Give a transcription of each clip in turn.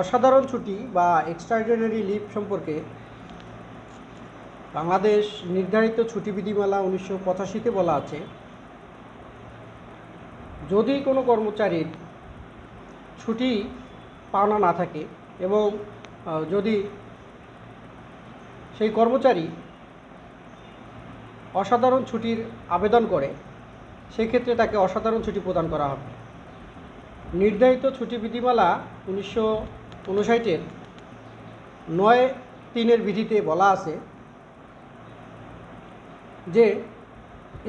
অসাধারণ ছুটি বা এক্সট্রাঅর্ডিনারি লিভ সম্পর্কে বাংলাদেশ নির্ধারিত ছুটি বিধিমালা উনিশশো পঁচাশিতে বলা আছে। যদি কোনো কর্মচারীর ছুটি পাওনা না থাকে এবং যদি সেই কর্মচারী অসাধারণ ছুটির আবেদন করে, সেক্ষেত্রে তাকে অসাধারণ ছুটি প্রদান করা হবে। নির্ধারিত ছুটি বিধিমালা উনিশশো উনষাটের। নয় তিনের বিধিতে বলা আছে যে,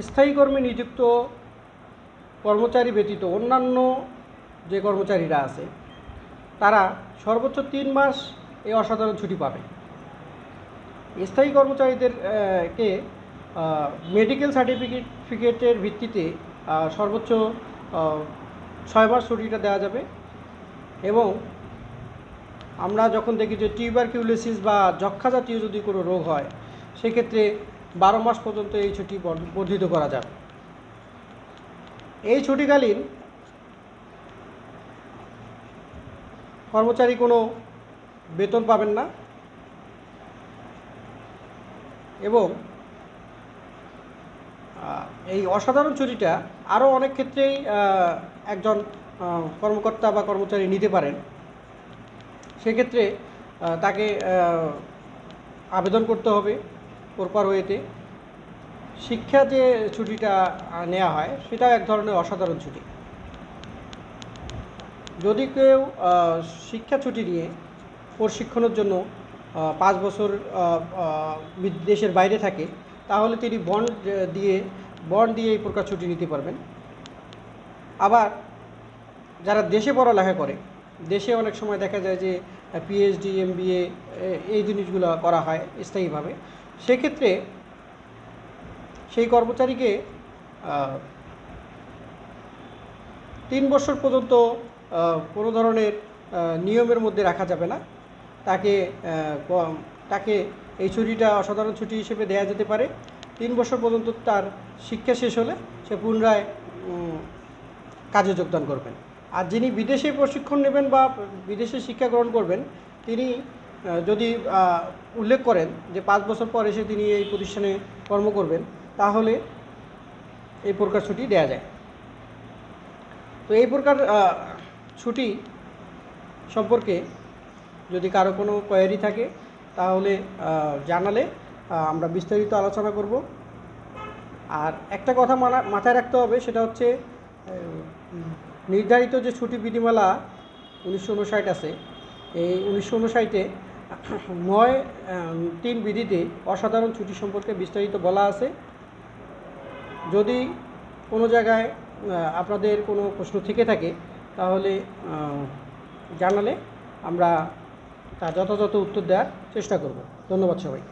স্থায়ী কর্মে নিযুক্ত কর্মচারী ব্যতীত অন্যান্য যে কর্মচারীরা আছে, তারা সর্বোচ্চ তিন মাস এই অসাধারণ ছুটি পাবে। স্থায়ী কর্মচারীদের কে মেডিকেল সার্টিফিকেটের ভিত্তিতে সর্বোচ্চ ছয় মাস ছুটিটা দেওয়া যাবে এবং আমরা যখন দেখি যে টিউবারকিউলোসিস বা যক্ষা জাতীয় যদি কোনো রোগ হয়, সেক্ষেত্রে বারো মাস পর্যন্ত এই ছুটি বর্ধ- বর্ধিত করা যাবে। এই ছুটিকালীন কর্মচারী কোনো বেতন পাবেন না এবং এই অসাধারণ ছুটিটা আরও অনেক ক্ষেত্রেই একজন কর্মকর্তা বা কর্মচারী নিতে পারেন। সেক্ষেত্রে তাকে আবেদন করতে হবে প্রপার ওয়েতে শিক্ষা যে ছুটিটা নেওয়া হয় সেটাও এক ধরনের অসাধারণ ছুটি। যদি কেউ শিক্ষা ছুটি নিয়ে প্রশিক্ষণের জন্য পাঁচ বছর দেশের বাইরে থাকে, তাহলে তিনি বন্ড দিয়ে বন্ড দিয়ে এই প্রকার ছুটি নিতে পারবেন। আবার, যারা দেশে পড়ালেখা করে দেশে অনেক সময় দেখা যায় যে পিএইচডি এমবিএ এই জিনিসগুলো করা হয় স্থায়ীভাবে। সেক্ষেত্রে সেই কর্মচারীকে তিন বছর পর্যন্ত কোনো ধরনের নিয়মের মধ্যে রাখা যাবে না। তাকে তাকে এই ছুটিটা অসাধারণ ছুটি হিসেবে দেওয়া যেতে পারে। তিন বছর পর্যন্ত তার শিক্ষা শেষ হলে সে পুনরায় কাজে যোগদান করবেন। আর যিনি বিদেশে প্রশিক্ষণ নেবেন বা বিদেশে শিক্ষা গ্রহণ করবেন, তিনি যদি উল্লেখ করেন যে পাঁচ বছর পর এসে তিনি এই প্রতিষ্ঠানে কর্ম করবেন, তাহলে এই প্রকার ছুটি দেওয়া যায়। তো এই প্রকার ছুটি সম্পর্কে যদি কারও কোনো কোয়ারি থাকে, তাহলে জানালে আমরা বিস্তারিত আলোচনা করব। আর একটা কথা মাথায় রাখতে হবে, সেটা হচ্ছে নির্ধারিত যে ছুটি বিধিমালা উনিশশো উনষাট আছে, এই উনিশশো উনষাটে নয় তিন বিধিতে অসাধারণ ছুটি সম্পর্কে বিস্তারিত বলা আছে। যদি কোনো জায়গায় আপনাদের কোনো প্রশ্ন থেকে থাকে, তাহলে জানালে আমরা তার যথাযথ উত্তর দেওয়ার চেষ্টা করব। ধন্যবাদ সবাই